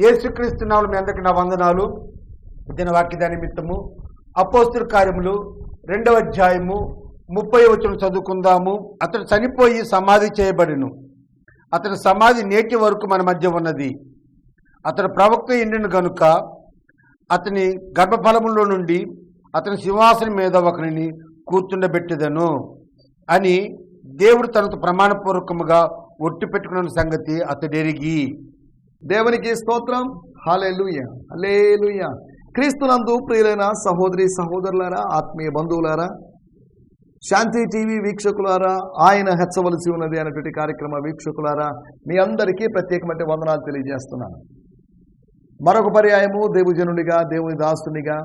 యేసుక్రీస్తు నామములో మీ అందరికి నా వందనాలు? దిన వాక్యదా నిమిత్తము అపోస్తుల కార్యములు రెండవ అధ్యాయము ముప్పై వచ్చిన చదువుకుందాము. అతడు చనిపోయి సమాధి చేయబడిను. అతని సమాధి నేటి వరకు మన మధ్య ఉన్నది. అతడు ప్రవక్త ఎండిను గనుక అతని గర్భఫలములో నుండి అతని సింహాసనం మీద ఒకరిని కూర్చుండబెట్టెదను అని దేవుడు తనతో ప్రమాణపూర్వకముగా ఒట్టి పెట్టుకున్న సంగతి అతడెరిగి దేవునికి స్తోత్రం. హలెలుయ హలేలుయ క్రీస్తునందు ప్రియులైన సహోదరి సహోదరులారా ఆత్మీయ బంధువులారా శాంతి టీవీ వీక్షకులారా ఆయన హెచ్చవలసి ఉన్నది అనేటువంటి కార్యక్రమ వీక్షకులారా మీ అందరికీ ప్రత్యేకమైన వందనాలు తెలియజేస్తున్నాను. మరొక పర్యాయము దేవుజనుడిగా దేవుని దాసునిగా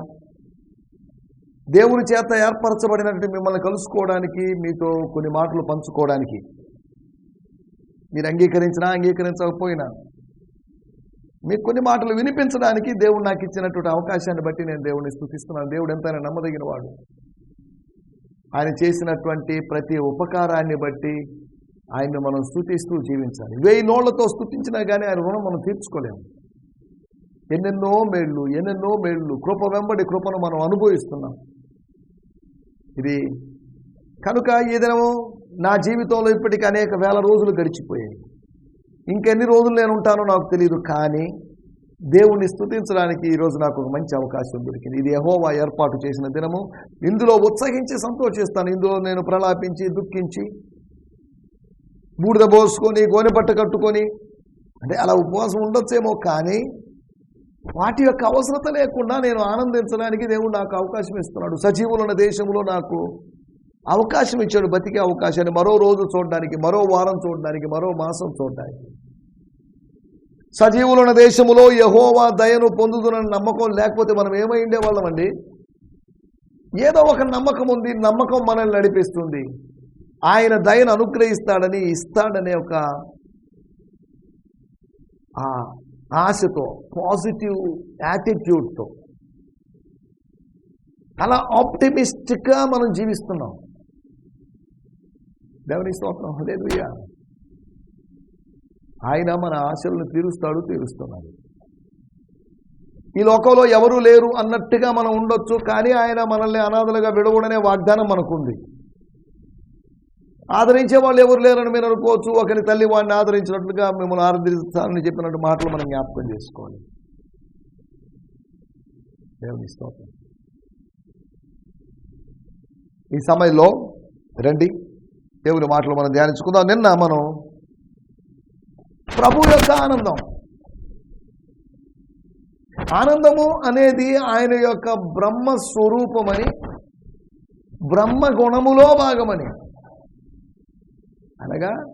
దేవుని చేత ఏర్పరచబడినటువంటి మిమ్మల్ని కలుసుకోవడానికి మీతో కొన్ని మాటలు పంచుకోవడానికి. మీరు అంగీకరించినా అంగీకరించకపోయినా మీకు కొన్ని మాటలు వినిపించడానికి దేవుడు నాకు ఇచ్చినటువంటి అవకాశాన్ని బట్టి నేను దేవుడిని స్థుతిస్తున్నాను. దేవుడు ఎంతైనా నమ్మదగిన వాడు ఆయన చేసినటువంటి ప్రతి ఉపకారాన్ని బట్టి ఆయన్ని మనం స్థుతిస్తూ జీవించాలి. వెయ్యి నోళ్ళతో స్థుతించినా కానీ ఆయన రుణం మనం తీర్చుకోలేము. ఎన్నెన్నో మేళ్ళు ఎన్నెన్నో మేళ్ళు కృప వెంబడి కృపను మనం అనుభవిస్తున్నాం. ఇది కనుక ఈ దినము నా జీవితంలో ఇప్పటికీ అనేక వేల రోజులు గడిచిపోయాయి. ఇంకెన్ని రోజులు నేను ఉంటానో నాకు తెలియదు కానీ దేవుణ్ణి స్తుతించడానికి ఈరోజు నాకు ఒక మంచి అవకాశం దొరికింది. ఇది యహోవా ఏర్పాటు చేసిన దినము. ఇందులో ఉత్సహించి సంతోషిస్తాను. ఇందులో నేను ప్రలాపించి దుఃఖించి బూడిద పోసుకొని గోనెపట్ట కట్టుకొని అంటే అలా ఉపవాసం ఉండొచ్చేమో కానీ వాటి యొక్క అవసరత లేకుండా నేను ఆనందించడానికి దేవుడు నాకు అవకాశం ఇస్తున్నాడు. సజీవులున్న దేశంలో నాకు అవకాశం ఇచ్చాడు బతికే అవకాశాన్ని మరో రోజు చూడడానికి మరో వారం చూడడానికి మరో మాసం చూడడానికి. సజీవులున్న దేశములో యహోవా దయను పొందుతున్న నమ్మకం లేకపోతే మనం ఏమై ఉండేవాళ్ళమండి ఏదో ఒక నమ్మకం ఉంది నమ్మకం మనల్ని నడిపిస్తుంది. ఆయన దయను అనుగ్రహిస్తాడని ఇస్తాడనే ఒక ఆశతో పాజిటివ్ యాటిట్యూడ్తో. అలా ఆప్టిమిస్టిక్గా మనం జీవిస్తున్నాం. దేవుని స్తోత్రం. హల్లెలూయా. ఆయన మన ఆశలను తీరుస్తాడు తీరుస్తున్నాడు. ఈ లోకంలో ఎవరూ లేరు అన్నట్టుగా మనం ఉండొచ్చు కానీ ఆయన మనల్ని అనాథలుగా విడవడనే వాగ్దానం మనకుంది. ఆదరించే వాళ్ళు ఎవరు లేరని మీరు అనుకోవచ్చు ఒకరి తల్లి వాడిని ఆదరించినట్లుగా మిమ్మల్ని ఆదరిస్తానని చెప్పినట్టు మాటలు మనం జ్ఞాపకం చేసుకోవాలి. దేవుని స్తోత్రం. ఈ సమయంలో రండి. దేవుని మాటలు మనం ధ్యానించుకుందాం. నిన్న మనం ప్రభు యొక్క ఆనందం. ఆనందము అనేది ఆయన యొక్క బ్రహ్మ స్వరూపమని బ్రహ్మ గుణములో భాగమని. అనగా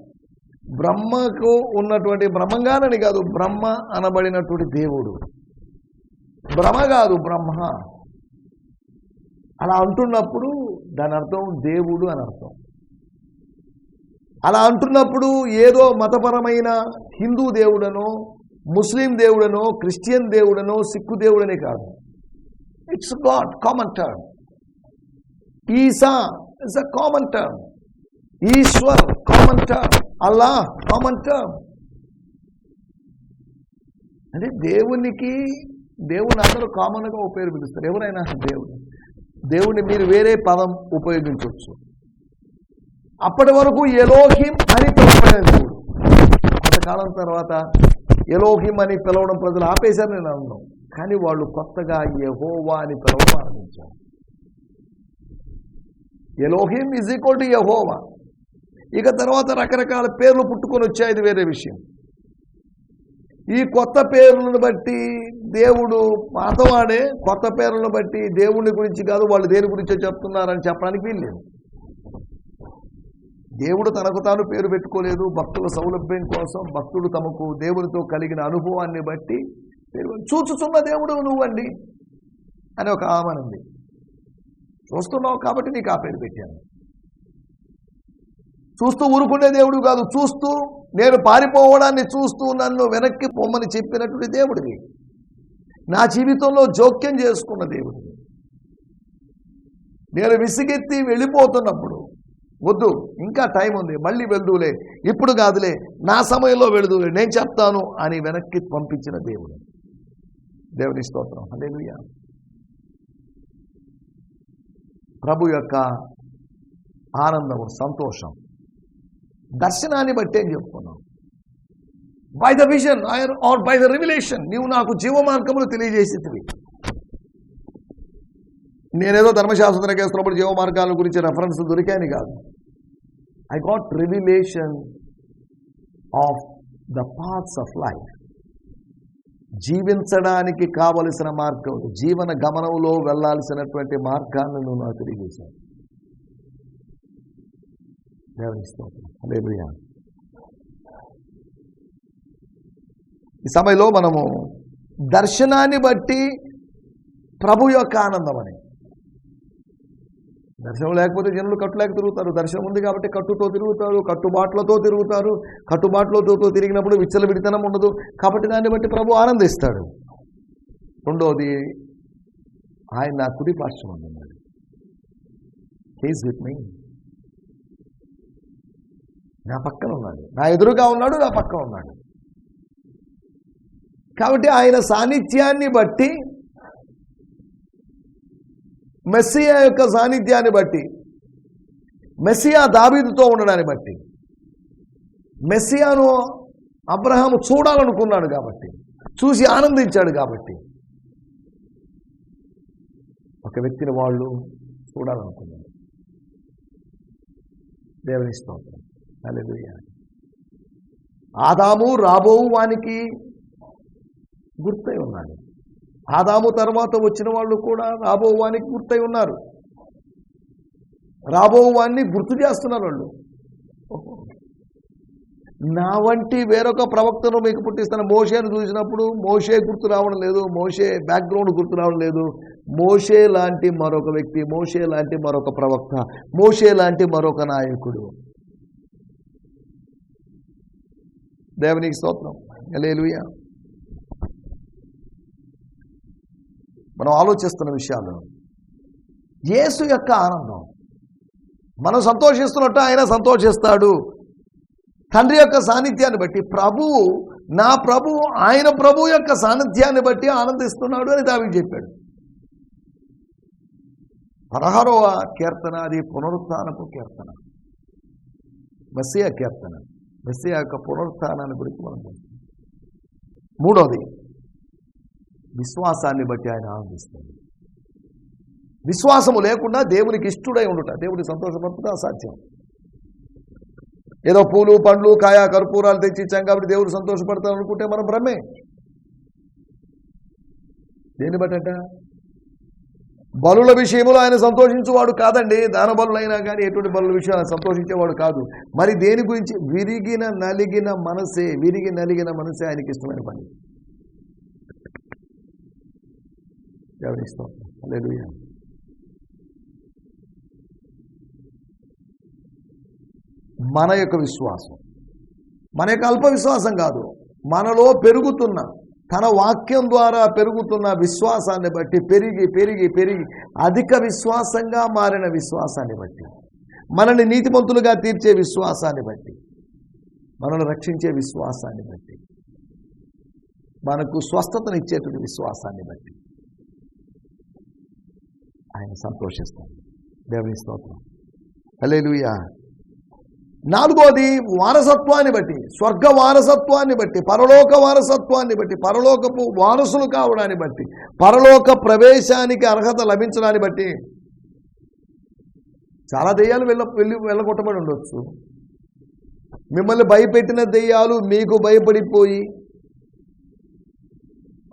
బ్రహ్మకు ఉన్నటువంటి బ్రహ్మంగానని కాదు బ్రహ్మ అనబడినటువంటి దేవుడు. బ్రహ్మ కాదు బ్రహ్మ. అలా అంటున్నప్పుడు దాని అర్థం దేవుడు అని అర్థం. అలా అంటున్నప్పుడు ఏదో మతపరమైన హిందూ దేవుడనో ముస్లిం దేవుడనో క్రిస్టియన్ దేవుడనో సిక్కు దేవుడనే కాదు. It's god common term Isa it's a common term Ishwar common term Allah common term అంటే దేవునికి దేవుని అందరూ కామన్గా ఒక పేరు పిలుస్తారు ఎవరైనా దేవుడు దేవుడిని మీరు వేరే పదం ఉపయోగించవచ్చు. అప్పటి వరకు ఎలోహిం అని పిలవబడిన దేవుడు కొంతకాలం తర్వాత ఎలోహిం అని పిలవడం ప్రజలు ఆపేశారు నేను అన్నాం కానీ వాళ్ళు కొత్తగా యహోవా అని పిలవడం ఆరంభించారు. ఎలోహిం ఈజ్ ఈక్వల్ టు యహోవా. ఇక తర్వాత రకరకాల పేర్లు పుట్టుకొని వచ్చాయి. ఇది వేరే విషయం. ఈ కొత్త పేర్లను బట్టి దేవుడు పాతవాడే కొత్త పేర్లను బట్టి దేవుని గురించి కాదు వాళ్ళు దేని గురించో చెప్తున్నారని చెప్పడానికి వీల్లేదు. దేవుడు తనకు తాను పేరు పెట్టుకోలేదు. భక్తుల సౌలభ్యం కోసం భక్తుడు తమకు దేవునితో కలిగిన అనుభవాన్ని బట్టి పేరు చూచుచున్న దేవుడు నువ్వండి అని ఒక ఆమనుంది చూస్తున్నావు కాబట్టి నీకు ఆ పేరు పెట్టాను. చూస్తూ ఊరుకునే దేవుడు కాదు. చూస్తూ నేను పారిపోవడాన్ని చూస్తూ నన్ను వెనక్కి పొమ్మని చెప్పినటువంటి దేవుడివి. నా జీవితంలో జోక్యం చేసుకున్న దేవుడివి. నేను విసిగెత్తి వెళ్ళిపోతున్నప్పుడు వద్దు ఇంకా టైం ఉంది మళ్ళీ వెళ్దులే ఇప్పుడు కాదులే నా సమయంలో వెళుదులే నేను చెప్తాను అని వెనక్కి పంపించిన దేవుడు. దేవుని స్తోత్రం. హల్లెలూయా. ప్రభు యొక్క ఆనందము సంతోషం. దర్శనాన్ని బట్టే చెప్పుకున్నాం. By the vision or by the revelation నీవు నాకు జీవ మార్గములు తెలియజేసేటివి. నేనేదో ధర్మశాస్త్ర కేసులప్పుడు జీవ మార్గాల గురించి రెఫరెన్స్ దొరికాయని కాదు. I got revelation of the parts of life జీవించడానికి కావలసిన మార్గం జీవన గమనంలో వెళ్ళాల్సినటువంటి మార్గాన్ని నువ్వు నాకు తెలియజేశాను దేవుని ఈ సమయంలో మనము దర్శనాన్ని బట్టి ప్రభు యొక్క ఆనందం అనేది దర్శనం లేకపోతే జనులు కట్టులేక తిరుగుతారు. దర్శనం ఉంది కాబట్టి కట్టుతో తిరుగుతారు కట్టుబాట్లతో తిరుగుతారు. కట్టుబాట్లతో తిరిగినప్పుడు విచ్చల విడితనం ఉండదు. కాబట్టి దాన్ని బట్టి ప్రభు ఆనందిస్తాడు. రెండవది ఆయన నా కుడి పార్శ్వం అన్నాడు హీస్ విత్ మీ నా పక్కన ఉన్నాడు. నా ఎదురుగా ఉన్నాడు నా పక్కన ఉన్నాడు. కాబట్టి ఆయన సాన్నిధ్యాన్ని బట్టి మెస్సియా యొక్క సాన్నిధ్యాన్ని బట్టి మెస్సియా దావీదుతో ఉండడాన్ని బట్టి మెస్సియాను అబ్రహాము చూడాలనుకున్నాడు కాబట్టి చూసి ఆనందించాడు కాబట్టి ఒక వ్యక్తిని వాళ్ళు చూడాలనుకున్నాడు దేవుని స్తోత్రం. హల్లెలూయా. ఆదాము రాబోవు వానికి గుర్తై ఉన్నాడు. ఆదాము తర్వాత వచ్చిన వాళ్ళు కూడా రాబోవానికి గుర్తై ఉన్నారు. రాబోవాన్ని గుర్తు చేస్తున్నారు వాళ్ళు. నా వంటి వేరొక ప్రవక్తను మీకు పుట్టిస్తాను. మోషేను చూసినప్పుడు మోషే గుర్తు రావడం లేదు. మోషే బ్యాక్గ్రౌండ్ గుర్తు రావడం లేదు. మోషే లాంటి మరొక వ్యక్తి మోషే లాంటి మరొక ప్రవక్త మోషే లాంటి మరొక నాయకుడు. దేవునికి స్తోత్రం. లేలుయా మనం ఆలోచిస్తున్న విషయాలు. యేసు యొక్క ఆనందం. మనం సంతోషిస్తున్నట్టు ఆయన సంతోషిస్తాడు. తండ్రి యొక్క సాన్నిధ్యాన్ని బట్టి ప్రభువు నా ప్రభువు ఆయన ప్రభు యొక్క సాన్నిధ్యాన్ని బట్టి ఆనందిస్తున్నాడు అని దావి చెప్పాడు. పదహారవ కీర్తన అది పునరుత్నపు కీర్తన. మెస్సియా కీర్తన. మెస్సియా యొక్క పునరుత్నాన్ని గురించి మనం చూస్తాం. మూడోది విశ్వాసాన్ని బట్టి ఆయన ఆనందిస్తాడు. విశ్వాసము లేకుండా దేవునికి ఇష్టడై ఉండుట దేవుడికి సంతోషపడుతుంటే అసాధ్యం. ఏదో పూలు పండ్లు కాయ కర్పూరాలు తెచ్చి ఇచ్చాం కాబట్టి దేవుడు సంతోషపడతాడు అనుకుంటే మనం భ్రమే. దేన్ని బట్టట బలుల విషయంలో ఆయన సంతోషించేవాడు కాదండి. దాన బలులైనా కానీ ఎటువంటి బలుల విషయం సంతోషించేవాడు కాదు. మరి దేని గురించి? విరిగిన నలిగిన మనసే విరిగి నలిగిన మనసే ఆయనకి ఇష్టమైన పని. గమనిస్తాం హల్లెలూయా మన యొక్క విశ్వాసం. మన యొక్క అల్ప విశ్వాసం కాదు. మనలో పెరుగుతున్న తన వాక్యం ద్వారా పెరుగుతున్న విశ్వాసాన్ని బట్టి పెరిగి పెరిగి పెరిగి అధిక విశ్వాసంగా మారిన విశ్వాసాన్ని బట్టి మనల్ని నీతిమంతులుగా తీర్చే విశ్వాసాన్ని బట్టి మనల్ని రక్షించే విశ్వాసాన్ని బట్టి మనకు స్వస్థతనిచ్చేటువంటి విశ్వాసాన్ని బట్టి ఆయన సంతోషిస్తాడు. దేవుని స్తోత్రం హలేలుయా నాలుగోది వారసత్వాన్ని బట్టి స్వర్గ వారసత్వాన్ని బట్టి పరలోక వారసత్వాన్ని బట్టి పరలోకపు వారసులు కావడాన్ని బట్టి పరలోక ప్రవేశానికి అర్హత లభించడాన్ని బట్టి చాలా దెయ్యాలు వెళ్ళ వెళ్ళి వెళ్ళగొట్టబడి ఉండొచ్చు. మిమ్మల్ని భయపెట్టిన దెయ్యాలు మీకు భయపడిపోయి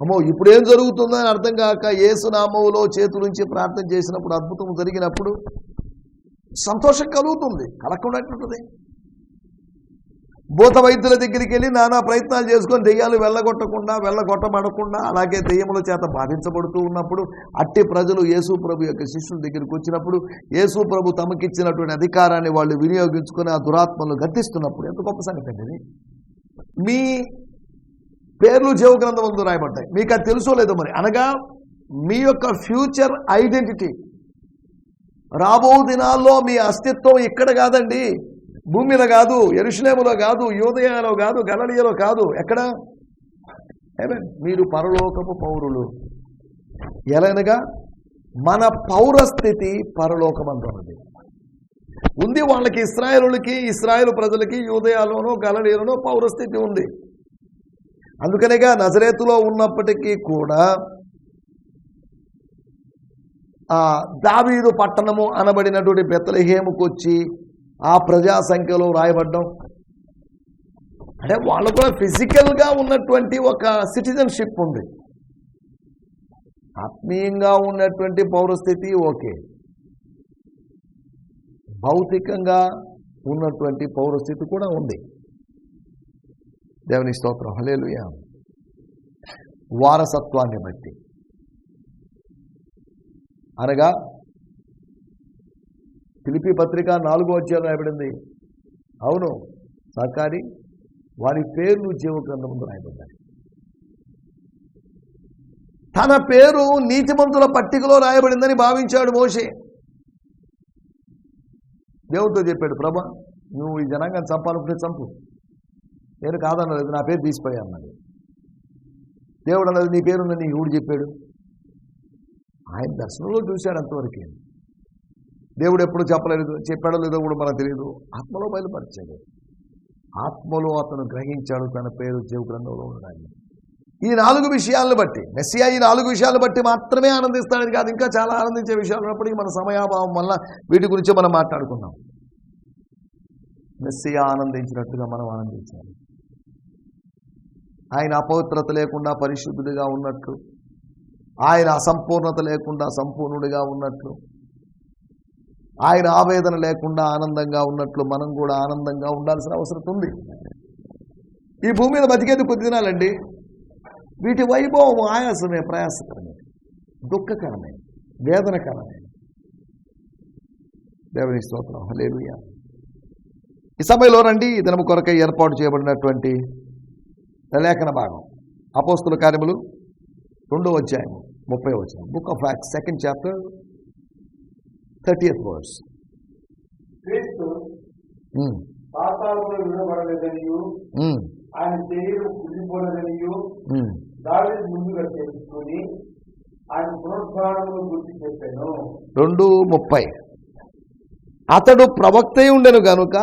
అమ్మో ఇప్పుడేం జరుగుతుందో అని అర్థం కాక ఏసునామములో చేతులుంచి ప్రార్థన చేసినప్పుడు అద్భుతం జరిగినప్పుడు సంతోషం కలుగుతుంది కలగకుండా ఉంటుంది భూత వైద్యుల దగ్గరికి వెళ్ళి నానా ప్రయత్నాలు చేసుకొని దెయ్యాలు వెళ్ళగొట్టకుండా వెళ్ళగొట్టబడకుండా అలాగే దెయ్యముల చేత బాధించబడుతూ ఉన్నప్పుడు అట్టి ప్రజలు యేసు ప్రభు యొక్క శిష్యుల దగ్గరికి వచ్చినప్పుడు యేసు ప్రభు తమకిచ్చినటువంటి అధికారాన్ని వాళ్ళు వినియోగించుకొని ఆ దురాత్మలు గద్దిస్తున్నప్పుడు ఎంత గొప్ప సంగతి అండి మీ పేర్లు జీవ గ్రంథంలో రాయబడ్డాయి. మీకు అది తెలుసో లేదో మరి. అనగా మీ యొక్క ఫ్యూచర్ ఐడెంటిటీ. రాబో దినాల్లో మీ అస్తిత్వం ఇక్కడ కాదండి. భూమి మీద కాదు ఎరుషులేములో కాదు యోదయాలో కాదు గలలియలో కాదు. ఎక్కడ? మీరు పరలోకపు పౌరులు. ఎలాగనగా మన పౌరస్థితి పరలోకమందున్నది ఉంది వాళ్ళకి ఇస్రాయేలులకి ఇస్రాయలు ప్రజలకి యూదయాలోనో గలలీలోనో పౌరస్థితి ఉంది. అందుకనేగా నజరేతులో ఉన్నప్పటికీ కూడా ఆ దావీదు పట్టణము అనబడినటువంటి బెత్తలహేముకు వచ్చి ఆ ప్రజా సంఖ్యలో రాయబడ్డం. అంటే వాళ్ళు కూడా ఫిజికల్గా ఉన్నటువంటి ఒక సిటిజన్షిప్ ఉంది. ఆత్మీయంగా ఉన్నటువంటి పౌరస్థితి ఓకే. భౌతికంగా ఉన్నటువంటి పౌరస్థితి కూడా ఉంది. దేవుని స్తోత్రం. హలేలుయ వారసత్వాన్ని బట్టి. అనగా పిలిపి పత్రిక నాలుగో అధ్యాయం రాయబడింది. అవును సహకారి వారి పేర్లు జీవగ్రంథం ముందు రాయబడ్డాయి. తన పేరు నీతిమంతుల పట్టికలో రాయబడిందని భావించాడు మోషే. దేవుడితో చెప్పాడు ప్రభా నువ్వు ఈ జనాంగాన్ని చంపాలనుకుంటే చంపు. నేను కాదన్నది నా పేరు తీసిపోయా అన్నది దేవుడు అన్నది నీ పేరు నీ ఎవడు చెప్పాడు? ఆయన దర్శనంలో చూశాడు అంతవరకే. దేవుడు ఎప్పుడు చెప్పలేదు చెప్పాడో లేదో కూడా మనకు తెలియదు. ఆత్మలో బయలుపరిచాడు. ఆత్మలో అతను గ్రహించాడు తన పేరు దేవు గ్రంథంలో ఉండడాన్ని ఈ నాలుగు విషయాలను బట్టి మెస్సియా ఈ నాలుగు విషయాలను బట్టి మాత్రమే ఆనందిస్తాడని కాదు ఇంకా చాలా ఆనందించే విషయాలు ఉన్నప్పటికీ మన సమయాభావం వల్ల వీటి గురించి మనం మాట్లాడుకున్నాం మెస్సియా ఆనందించినట్టుగా మనం ఆనందించాలి. ఆయన అపవిత్రత లేకుండా పరిశుద్ధుడిగా ఉన్నట్లు ఆయన అసంపూర్ణత లేకుండా సంపూర్ణుడిగా ఉన్నట్లు ఆయన ఆవేదన లేకుండా ఆనందంగా ఉన్నట్లు మనం కూడా ఆనందంగా ఉండాల్సిన అవసరం ఉంది. ఈ భూమి మీద బతికేది కొద్ది దినాలండి? వీటి వైభవం ఆయాసమే ప్రయాసకరమే దుఃఖకరమే వేదనకరమే. దేవుని స్తోత్రం. హల్లెలూయా. ఈ సమయంలో రండి దినము కొరకై ఏర్పాటు చేయబడినటువంటి లేఖన భాగం. అపోస్తుల కార్యములు రెండో అధ్యాయము ముప్పై వచ్చిన book of acts second chapter words క్రీస్తు పాతాళంలో విడబడలేదనియు ఆయన శరీరం ముందుగా తెలుసుకుని ఆయన పునరుద్ధారణను గుర్తు చెప్పాను రెండు ముప్పై. అతడు ప్రవక్త ఉండెను గనుక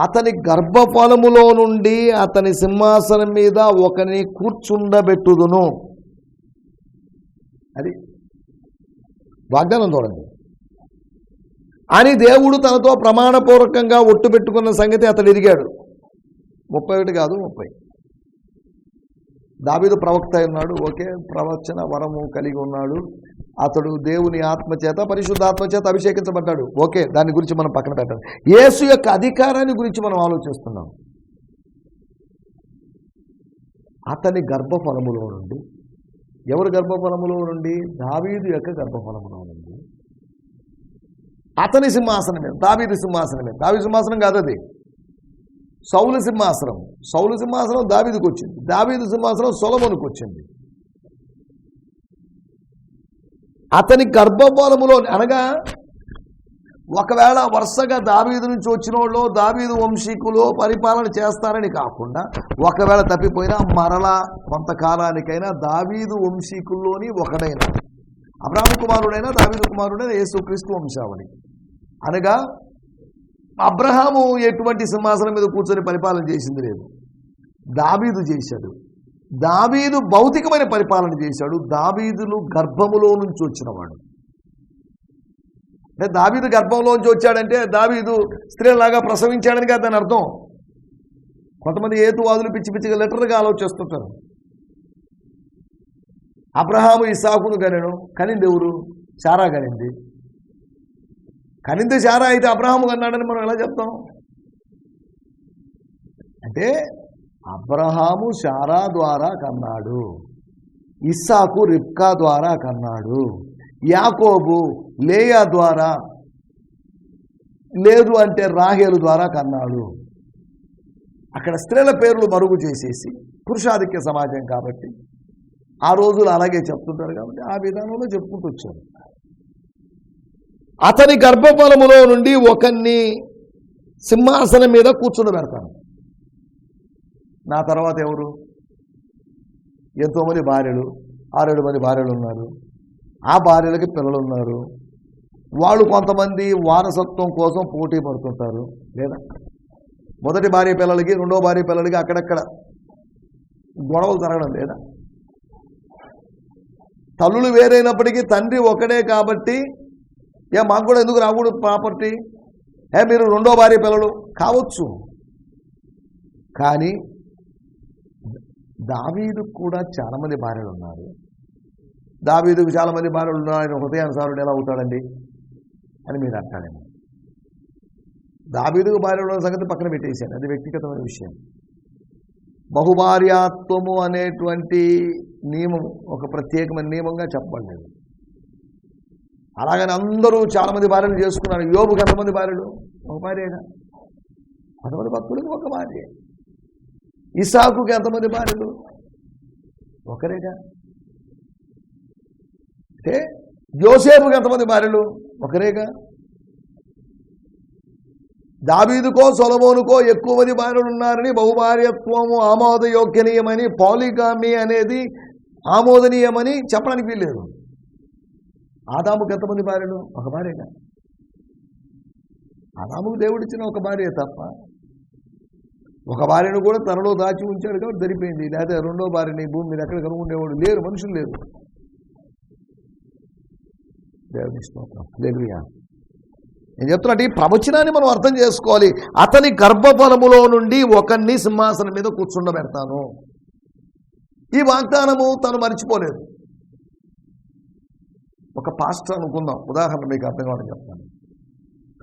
అతని గర్భఫలములో నుండి అతని సింహాసనం మీద ఒకని కూర్చుండబెట్టుదును. అది వాగ్దానం చూడండి. అని దేవుడు తనతో ప్రమాణపూర్వకంగా ఒట్టు పెట్టుకున్న సంగతి అతడు ఎరిగాడు ముప్పై ఒకటి కాదు ముప్పై. దావీదు ప్రవక్త అయి ఉన్నాడు ఓకే ప్రవచన వరము కలిగి ఉన్నాడు. అతడు దేవుని ఆత్మచేత పరిశుద్ధాత్మ చేత అభిషేకించబడ్డాడు. ఓకే దాని గురించి మనం పక్కన పెట్టాలి. యేసు యొక్క అధికారాన్ని గురించి మనం ఆలోచిస్తున్నాం. అతని గర్భఫలములో నుండి ఎవరి గర్భఫలములో నుండి దావీదు యొక్క గర్భఫలములో నుండి అతని సింహాసనమే దావీదు సింహాసనమే. దావీ సింహాసనం కాదు అది. సౌలు సింహాసనం. సౌలు సింహాసనం దావీదుకు వచ్చింది దావీదు సింహాసనం సొలమునికి వచ్చింది అతని గర్భఫలములో అనగా ఒకవేళ వరుసగా దావీదు నుంచి వచ్చిన వాళ్ళు దావీదు వంశీకులు పరిపాలన చేస్తారని కాకుండా ఒకవేళ తప్పిపోయినా మరలా కొంతకాలానికైనా దావీదు వంశీకుల్లోని ఒకడైన అబ్రాహ్మ కుమారుడైనా దావీదు కుమారుడైనా యేసుక్రీస్తు వంశావళి. అనగా అబ్రహాము ఎటువంటి సింహాసనం మీద కూర్చొని పరిపాలన చేసింది లేదు. దావీదు చేశాడు. దావీదు భౌతికమైన పరిపాలన చేశాడు. దావీదులు గర్భములో నుంచి వచ్చినవాడు. అంటే దావీదు గర్భంలోంచి వచ్చాడంటే దావీదు స్త్రీలాగా ప్రసవించాడని కాదు దాని అర్థం. కొంతమంది ఏతువాదులు పిచ్చి పిచ్చిగా లెటర్గా ఆలోచిస్తుంటారు. అబ్రహాము ఇసాకును కనెను కనింది ఎవరు? శారా కనింది కనింది శారా అయితే అబ్రహాము కన్నాడని మనం ఎలా చెప్తాం? అంటే అబ్రహాము శారా ద్వారా కన్నాడు. ఇస్సాకు రిప్కా ద్వారా కన్నాడు. యాకోబు లేయా ద్వారా లేదు అంటే రాహేలు ద్వారా కన్నాడు. అక్కడ స్త్రీల పేర్లు మరుగు చేసేసి పురుషాధిక్య సమాజం కాబట్టి ఆ రోజులు అలాగే చెప్తుంటారు కాబట్టి ఆ విధానంలో చెప్పుకుంటూ వచ్చారు అతని గర్భఫలములో నుండి ఒకరిని సింహాసనం మీద కూర్చుని పెడతాను. నా తర్వాత ఎవరు? ఎంతోమంది భార్యలు ఆరేడు మంది భార్యలు ఉన్నారు. ఆ భార్యలకి పిల్లలు ఉన్నారు వాళ్ళు కొంతమంది వారసత్వం కోసం పోటీ పడుతుంటారు. లేదా? మొదటి భార్య పిల్లలకి రెండో భార్య పిల్లలకి అక్కడక్కడ గొడవలు జరగడం లేదా? తల్లులు వేరైనప్పటికీ తండ్రి ఒకడే కాబట్టి ఏ మాకు కూడా ఎందుకు రాకూడదు ప్రాపర్టీ? ఏ మీరు రెండో భార్య పిల్లలు కావచ్చు. కానీ దావీదుకు కూడా చాలామంది భార్యలు ఉన్నారు. దావీదుకు చాలామంది భార్యలు ఉన్నారు. ఆయన హృదయానుసారుడు ఎలా అవుతాడండి అని మీరు అంటాడేమో దావీదుకు భార్యలు ఉన్న సంగతి పక్కన పెట్టేశాను అది వ్యక్తిగతమైన విషయం. బహుభార్యాత్వము అనేటువంటి నియమం ఒక ప్రత్యేకమైన నియమంగా చెప్పబడలేదు. అలాగని అందరూ చాలామంది భార్యలు చేసుకున్నారు. యోబుకి ఎంతమంది భార్యలు? ఒక భార్యగా కొంతమంది భక్తులకు ఒక భార్య. ఇసాకుకి ఎంతమంది భార్యలు? ఒకరేగా. అంటే యోసేపుకి ఎంతమంది భార్యలు? ఒకరేగా. దావీదుకో సొలమోనుకో ఎక్కువ మంది భార్యలు ఉన్నారని బహుభార్యత్వము ఆమోదయోగ్యనీయమని పాలిగామి అనేది ఆమోదనీయమని చెప్పడానికి వీల్లేదు. ఆదాముకి ఎంతమంది భార్యలు? ఒక భార్యగా. ఆదాముకు దేవుడిచ్చిన ఒక భార్య తప్ప ఒక భార్యను కూడా తనలో దాచి ఉంచాడు కాబట్టి సరిపోయింది. లేదా రెండో భార్యని భూమి మీద ఎక్కడ కనుగొండేవాడు లేరు మనుషులు లేరు. దేవుని స్తోత్రం. లేలుయా నేను చెప్తున్నట్టు ఈ ప్రవచనాన్ని మనం అర్థం చేసుకోవాలి. అతని గర్భఫలములో నుండి ఒకరిని సింహాసనం మీద కూర్చుండబెడతాను. ఈ వాగ్దానము తను మర్చిపోలేదు. ఒక పాస్టర్ అనుకుందాం. ఉదాహరణ మీకు అర్థం కావడం చెప్తాను.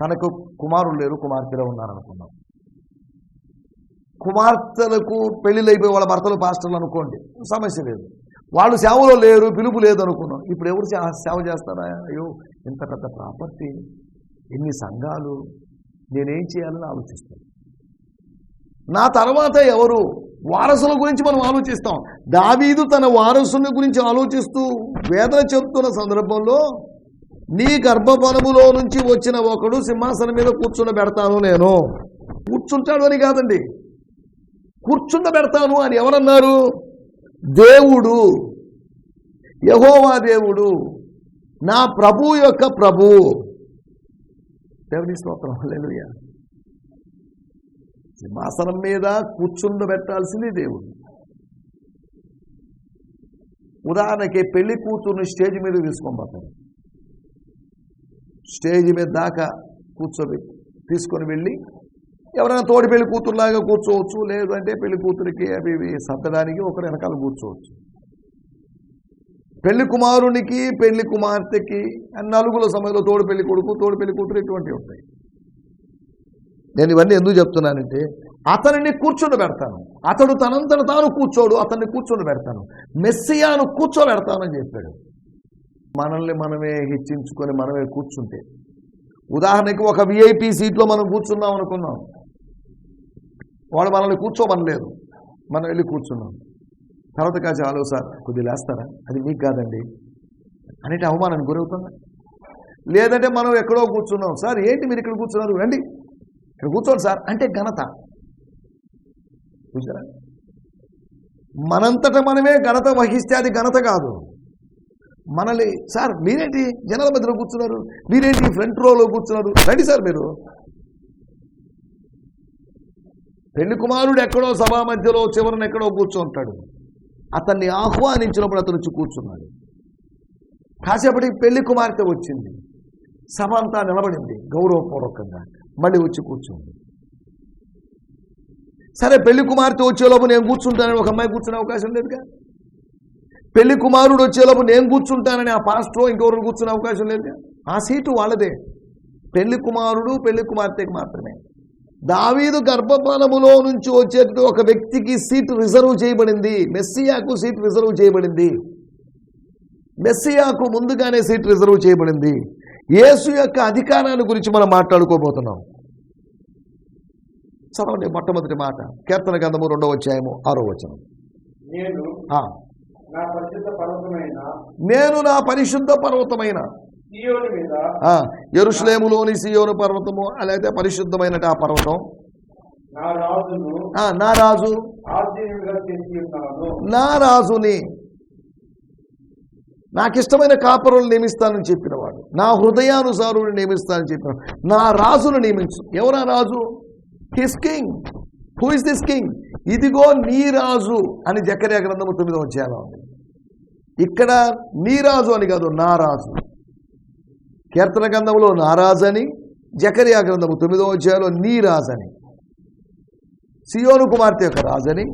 తనకు కుమారులు లేరు కుమార్తెలో ఉన్నారనుకుందాం. కుమార్తెలకు పెళ్ళిళ్ళు అయిపోయి వాళ్ళ భర్తలు పాస్టర్లు అనుకోండి సమస్య లేదు. వాళ్ళు సేవలో లేరు పిలుపు లేదు అనుకున్నాం. ఇప్పుడు ఎవరు సేవ చేస్తారా? అయ్యో ఇంత పెద్ద ప్రాపర్టీ ఎన్ని సంఘాలు నేనేం చేయాలని ఆలోచిస్తాను. నా తర్వాత ఎవరు? వారసుల గురించి మనం ఆలోచిస్తాం. దావీదు తన వారసుల గురించి ఆలోచిస్తూ వేదన చెప్తున్న సందర్భంలో నీ గర్భఫలములో నుంచి వచ్చిన ఒకడు సింహాసనం మీద కూర్చుని పెడతాను నేను. కూర్చుంటాడు అని కాదండి. కూర్చుండబెడతాను అని ఎవరన్నారు? దేవుడు. యహోవా దేవుడు. నా ప్రభు యొక్క ప్రభు. దేవుని స్తోత్రం. హల్లెలూయా. సింహాసనం మీద కూర్చుండబెట్టాల్సింది దేవుడు. ఉదాహరణకి పెళ్ళి కూతుర్ని స్టేజ్ మీద తీసుకొని స్టేజ్ మీద దాకా కూర్చోబెట్టి తీసుకొని వెళ్ళి ఎవరైనా తోడి పెళ్ళి కూతురులాగా కూర్చోవచ్చు లేదంటే పెళ్ళి కూతురికి అవి ఇవి సర్దడానికి ఒకరు వెనకాల కూర్చోవచ్చు. పెళ్ళి కుమారునికి పెళ్ళి కుమార్తెకి నలుగుల సమయంలో తోడు పెళ్ళి కొడుకు తోడు పెళ్ళి కూతురు ఇటువంటివి ఉంటాయి. నేను ఇవన్నీ ఎందుకు చెప్తున్నానంటే అతనిని కూర్చొని పెడతాను. అతడు తనంతట తాను కూర్చోడు అతన్ని కూర్చొని పెడతాను. మెస్సియాను కూర్చోబెడతానని చెప్పాడు. మనల్ని మనమే హెచ్చించుకొని మనమే కూర్చుంటే. ఉదాహరణకి ఒక విఐపి సీట్లో మనం కూర్చున్నాం అనుకున్నాం వాళ్ళు మనల్ని కూర్చోమనలేదు. మనం వెళ్ళి కూర్చున్నాం. తర్వాత కాచి చాలు సార్ కొద్దిగా లేస్తారా? అది మీకు కాదండి. అనేటి అవమానానికి గురవుతుందా లేదంటే మనం ఎక్కడో కూర్చున్నాం. సార్ ఏంటి మీరు ఇక్కడ కూర్చున్నారు? రండి. ఇక్కడ కూర్చోండి సార్. అంటే ఘనత. చూసారా? మనంతట మనమే ఘనత వహిస్తే అది ఘనత కాదు. మనల్ని సార్ మీరేంటి జనాల మధ్యలో కూర్చున్నారు? మీరేంటి ఫ్రంట్ రోలో కూర్చున్నారు? రండి సార్ మీరు. పెళ్ళి కుమారుడు ఎక్కడో సభా మధ్యలో చివరన ఎక్కడో కూర్చుంటాడు. అతన్ని ఆహ్వానించినప్పుడు అతను వచ్చి కూర్చున్నాడు. కాసేపటికి పెళ్ళి కుమార్తె వచ్చింది. సభ అంతా నిలబడింది గౌరవపూర్వకంగా. మళ్ళీ వచ్చి కూర్చుంది. సరే పెళ్ళి కుమార్తె వచ్చేలోపు నేను కూర్చుంటానని ఒక అమ్మాయి కూర్చునే అవకాశం లేదుగా? పెళ్ళి కుమారుడు వచ్చేలోపు నేను కూర్చుంటానని ఆ పాస్టర్ ఇంకెవరు కూర్చునే అవకాశం లేదుగా? ఆ సీటు వాళ్ళదే. పెళ్ళి కుమారుడు పెళ్ళి కుమార్తెకి మాత్రమే. దావీదు గర్భఫలములో నుంచి వచ్చేటటువంటి ఒక వ్యక్తికి సీట్ రిజర్వ్ చేయబడింది. మెస్సియాకు సీట్ రిజర్వ్ చేయబడింది. మెస్సియాకు ముందుగానే సీట్ రిజర్వ్ చేయబడింది. యేసు యొక్క అధికారాన్ని గురించి మనం మాట్లాడుకోబోతున్నాం. చదవండి మొట్టమొదటి మాట. కీర్తన గంధము రెండవ అధ్యాయము ఆరో వచనం. నేను నా పరిశుద్ధ పర్వతమైన నేను నా పరిశుద్ధ పర్వతమైన సియోని పర్వతము అలాగే పరిశుద్ధమైన ఆ పర్వతం. నా రాజు. నా రాజుని నాకు ఇష్టమైన కాపరులు నియమిస్తానని చెప్పినవాడు. నా హృదయానుసారుని నియమిస్తానని చెప్పిన నా రాజును నియమించు. ఎవరా రాజు? His king who is this king ఇదిగో నీ రాజు అని జకర్యా గ్రంథము తొమ్మిదో అధ్యాయంలో ఉంది. ఇక్కడ నీ రాజు అని కాదు నా రాజు. కీర్తన గ్రంథంలో నారాజని జకరియా జకర్యా గ్రంథము తొమ్మిదో అధ్యాయంలో నీ రాజని సియోను కుమార్తె యొక్క రాజని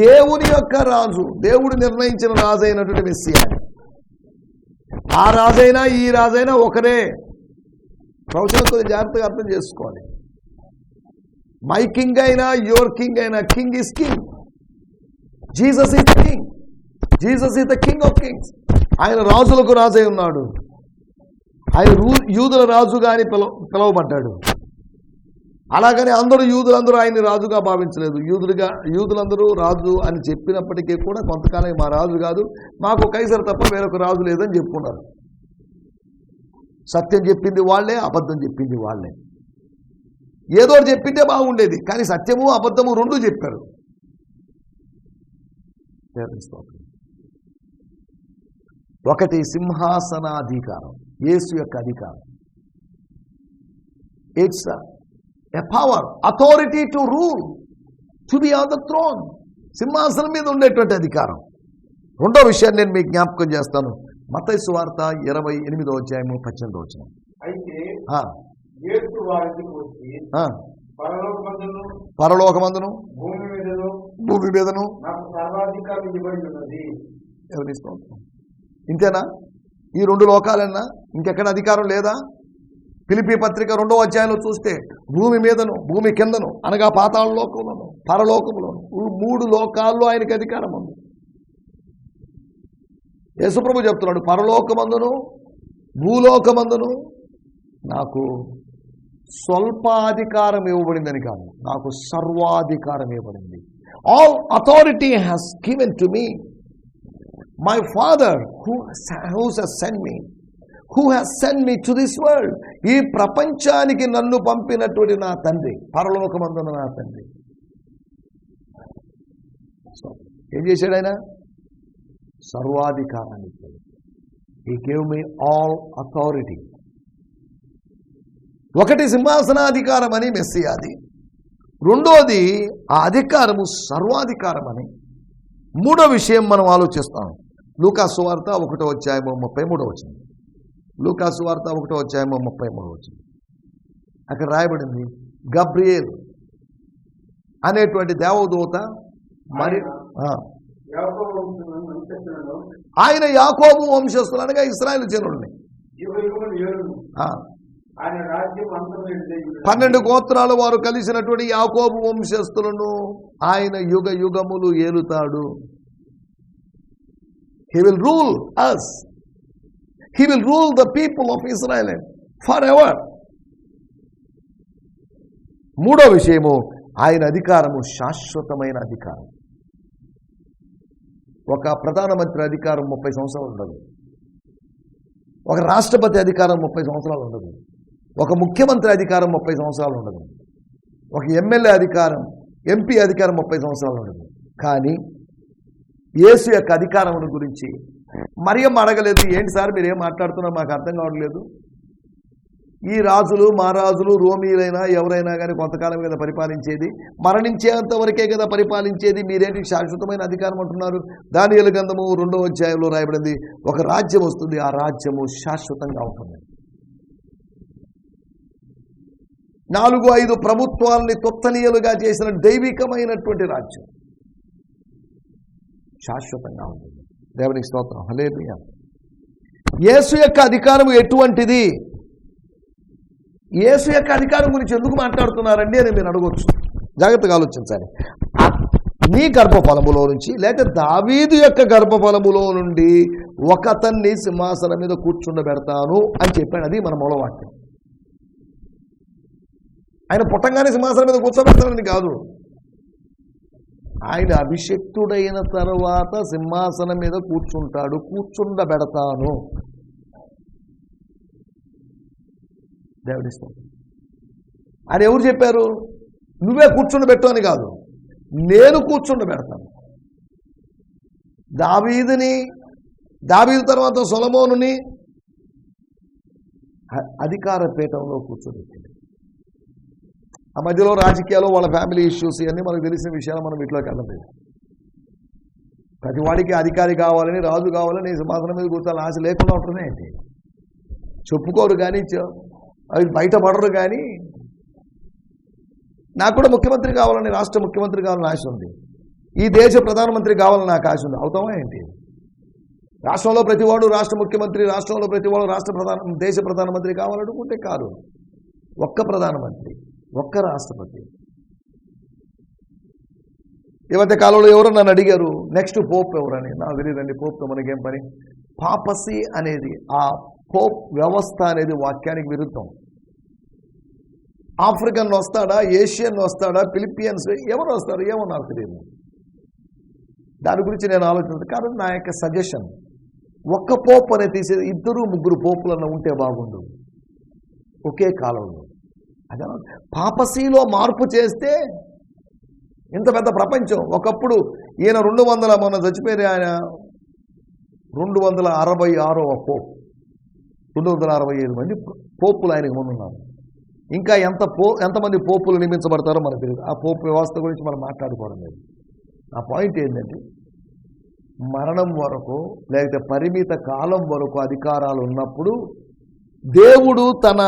దేవుని యొక్క రాజు దేవుడు నిర్ణయించిన రాజు అయినటువంటి మెస్సియా ఆ రాజైనా ఈ రాజైనా ఒకరే. ప్రవచనం జాగ్రత్తగా అర్థం చేసుకోవాలి. మై కింగ్ అయినా యువర్ కింగ్ అయినా king is king. Jesus is king. Jesus is the king of kings. ఆయన రాజులకు రాజై ఉన్నాడు. ఆయన రూ- యూదుల రాజుగా అని పిలవ పిలువబడ్డాడు. అలాగని అందరూ యూదులందరూ ఆయన్ని రాజుగా భావించలేదు. యూదులుగా యూదులందరూ రాజు అని చెప్పినప్పటికీ కూడా కొంతకాలం మా రాజు కాదు మాకు కైసర్ తప్ప వేరొక రాజు లేదని చెప్పుకున్నారు. సత్యం చెప్పింది వాళ్ళే అబద్ధం చెప్పింది వాళ్ళే. ఏదో చెప్పింటే బాగుండేది కానీ సత్యము అబద్ధము రెండు చెప్పారు. ఒకటి సింహాసనాధికారం. యేసు యొక్క అధికారం. It's a power authority to rule to be on the throne సింహాసనం మీద ఉండేటువంటి అధికారం. రెండో విషయాన్ని నేను మీకు జ్ఞాపకం చేస్తాను. మతైసు వార్త ఇరవై ఎనిమిదో అధ్యాయము పద్దెనిమిదో వచ్చిన పరలోకమందును భూమి మీదను ఇంతేనా? ఈ రెండు లోకాలన్నా? ఇంకెక్కడ అధికారం లేదా? పిలిపి పత్రిక రెండో అధ్యాయంలో చూస్తే భూమి మీదను భూమి కిందను అనగా పాతాళ లోకంలోను పరలోకములోను మూడు లోకాల్లో ఆయనకి అధికారం ఉంది. యేసుప్రభు చెప్తున్నాడు పరలోకమందును భూలోకమందును నాకు స్వల్పాధికారం ఇవ్వబడిందని కాదు నాకు సర్వాధికారం ఇవ్వబడింది. All authority has given to me my father who whose send me who has send me to this world ఈ ప్రపంచానికి నన్ను పంపినటువంటి నా తండ్రి పరలోకమందున నా తండ్రి. ఏం చేశాడు ఆయన? సర్వాధికారాన్ని ఈ గేవ్ మీ ఆల్ అథారిటీ ఒకటి సింహాసనాధికారం అని మెస్సియాది. రెండోది ఆ అధికారము సర్వాధికారం అని మూడో విషయం మనం ఆలోచిస్తాం. లూకాసు వార్త ఒకటో అధ్యాయము ముప్పై మూడో వచ్చింది లూకాసు వార్త ఒకటో అధ్యాయము ముప్పై మూడో వచ్చింది అక్కడ రాయబడింది గబ్రియేల్ అనేటువంటి దేవదూత మరి ఆయన యాకోబు వంశస్థులు అనగా ఇస్రాయల్ అంతమైనదే పన్నెండు గోత్రాల వారు కలిసినటువంటి యాకోబు వంశస్థులను ఆయన యుగ యుగములు ఏలుతాడు. He will rule us he will rule the people of Israel forever. Ever మూడో విషయము ఆయన అధికారము శాశ్వతమైన అధికారం. ఒక ప్రధానమంత్రి అధికారం ముప్పై సంవత్సరాలు ఉండదు. ఒక రాష్ట్రపతి అధికారం ముప్పై సంవత్సరాలు ఉండదు. ఒక ముఖ్యమంత్రి అధికారం ముప్పై సంవత్సరాలు ఉండదు. ఒక ఎమ్మెల్యే అధికారం ఎంపీ అధికారం ముప్పై సంవత్సరాలు ఉండదు. కానీ యేసు యొక్క అధికారం గురించి. మరియం అడగలేదు ఏంటి సార్ మీరు ఏం మాకు అర్థం కావట్లేదు. ఈ రాజులు మహారాజులు రోమీలైనా ఎవరైనా కానీ కొంతకాలం కదా పరిపాలించేది. మరణించేంత వరకే కదా పరిపాలించేది. మీరేంటి శాశ్వతమైన అధికారం అంటున్నారు? దాని గంధము రెండవ అధ్యాయంలో రాయబడింది ఒక రాజ్యం వస్తుంది ఆ రాజ్యము శాశ్వతంగా ఉంటుంది. నాలుగు ఐదు ప్రభుత్వాలని తొత్తనీయులుగా చేసిన దైవికమైనటువంటి రాజ్యం. శాశ్వతంగా ఉంటుంది. దేవునికి స్తోత్రం. హలేలుయా యేసు యొక్క అధికారం ఎటువంటిది? యేసు యొక్క అధికారం గురించి ఎందుకు మాట్లాడుతున్నారండి అని మీరు అడగొచ్చు. జాగ్రత్తగా ఆలోచించాలి నీ గర్భఫలములో నుంచి లేక దావీదు యొక్క గర్భఫలములో నుండి ఒకతన్ని సింహాసనం మీద కూర్చుండబెడతాను అని చెప్పాడు. అది మన మూలవాక్యం. ఆయన పుట్టంగానే సింహాసనం మీద కూర్చోబెడతానని కాదు. ఆయన అభిషక్తుడైన తర్వాత సింహాసనం మీద కూర్చుంటాడు. కూర్చుండబెడతాను. దేవుడిస్తాం అది ఎవరు చెప్పారు? నువ్వే కూర్చుండబెట్టు అని కాదు. నేను కూర్చుండబెడతాను. దావీదిని దావీదు తర్వాత సొలమోనుని అధికార పీఠంలో కూర్చోబెట్టింది ఆ మధ్యలో రాజకీయాలు వాళ్ళ ఫ్యామిలీ ఇష్యూస్ ఇవన్నీ మనకు తెలిసిన విషయాలు మనం వీటిలోకి వెళ్ళలేదు. ప్రతి వాడికి అధికారి కావాలని రాజు కావాలని సింహాసనం మీద కూర్చోాలని ఆశ లేకుండా ఉంటుందే ఏంటి? చెప్పుకోరు కానీ అవి బయటపడరు కానీ నాకు కూడా ముఖ్యమంత్రి కావాలని రాష్ట్ర ముఖ్యమంత్రి కావాలని ఆశ ఉంది. ఈ దేశ ప్రధానమంత్రి కావాలని నాకు ఆశ ఉంది. అవుతామా ఏంటి? రాష్ట్రంలో ప్రతివాడు రాష్ట్ర ముఖ్యమంత్రి రాష్ట్రంలో ప్రతివాడు రాష్ట్ర ప్రధాన దేశ ప్రధానమంత్రి కావాలనుకుంటే కాదు. ఒక్క ప్రధానమంత్రి. ఒక్క రాష్ట్రపతి. ఈ మధ్య కాలంలో ఎవరు నన్ను అడిగారు నెక్స్ట్ పోప్ ఎవరని? నాకు తెలియదండి పోప్తో మనకేం పని? పాపసి అనేది ఆ పోప్ వ్యవస్థ అనేది వాక్యానికి విరుద్ధం. ఆఫ్రికన్ వస్తాడా ఏషియన్ వస్తాడా ఫిలిపియన్స్ ఎవరు వస్తారు ఏమో నాకు తెలియదు. దాని గురించి నేను ఆలోచించదు కానీ నా యొక్క సజెషన్ ఒక్క పోప్ అనేది తీసేది ఇద్దరు ముగ్గురు పోపులన్న ఉంటే బాగుండు. ఒకే కాలంలో. అదే పాపసీలో మార్పు చేస్తే ఇంత పెద్ద ప్రపంచం. ఒకప్పుడు ఈయన రెండు వందల మొన్న చచ్చిపోయిన ఆయన రెండు వందల అరవై ఆరో పోప్ రెండు వందల అరవై ఐదు మంది పోపులు ఆయనకు ముందున్నారు. ఇంకా ఎంత పో ఎంతమంది పోపులు నియమించబడతారో మనకు తెలియదు. ఆ పోపు వ్యవస్థ గురించి మనం మాట్లాడుకోవడం లేదు. ఆ పాయింట్ ఏంటంటే మరణం వరకు లేకపోతే పరిమిత కాలం వరకు అధికారాలు ఉన్నప్పుడు దేవుడు తన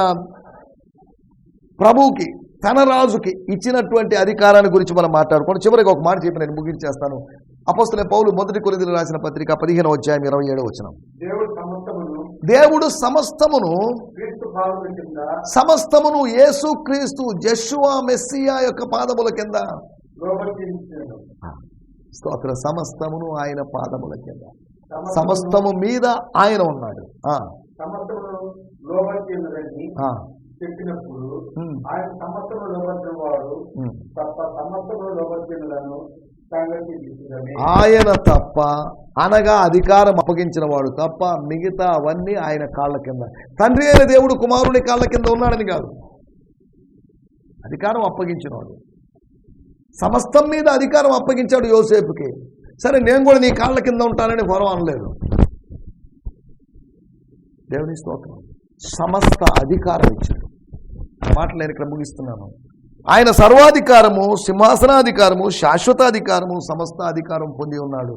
ప్రభువుకి తన రాజుకి ఇచ్చినటువంటి అధికారాన్ని గురించి మనం మాట్లాడుకోండి. చివరికి ఒక మాట చెప్పి నేను ముగించేస్తాను. అపస్తులే పౌలు మొదటి కొరింథీయులకు రాసిన పత్రిక పదిహేను అధ్యాయం ఇరవై ఏడు వచ్చిన దేవుడు సమస్తమును సమస్తమును యేసు క్రీస్తు జషువా మెస్సియా యొక్క పాదముల కింద. స్తోత్ర. సమస్తమును ఆయన పాదముల కింద. సమస్తము మీద ఆయన ఉన్నాడు. చెప్పినప్పుడు ఆయన సమస్తము లోబర్తిన వాడు. తప్ప సంగతి తీసుకుని ఆయన తప్ప అనగా అధికారం అప్పగించిన వాడు తప్ప మిగతా అవన్నీ ఆయన కాళ్ళ కింద. తండ్రి అయిన దేవుడు కుమారుని కాళ్ళ కింద ఉన్నాడని కాదు. అధికారం అప్పగించినవాడు. సమస్తం మీద అధికారం అప్పగించాడు యోసేపుకి. సరే నేను కూడా నీ కాళ్ళ కింద ఉంటానని ఫరో అనలేదు. దేవుని స్తోత్రం. సమస్త అధికారం ఇచ్చాడు. మాటలు నేను ఇక్కడ ముగిస్తున్నాను. ఆయన సర్వాధికారము సింహాసనాధికారము శాశ్వతాధికారము సమస్త అధికారం పొంది ఉన్నాడు.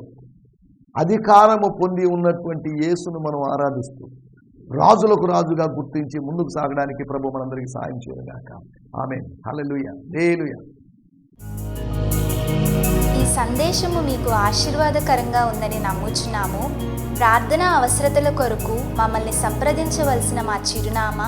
అధికారము పొంది ఉన్నటువంటి యేసును మనం ఆరాధిస్తూ రాజులకు రాజుగా గుర్తించి ముందుకు సాగడానికి ప్రభు మనందరికీ సాయం చేయగాక ఆమె హలలుయ లేలుయ ఈ సందేశము మీకు ఆశీర్వాదకరంగా ఉందని నమ్ముచున్నాము. ప్రార్థన అవసరతల కొరకు మమ్మల్ని సంప్రదించవలసిన మా చిరునామా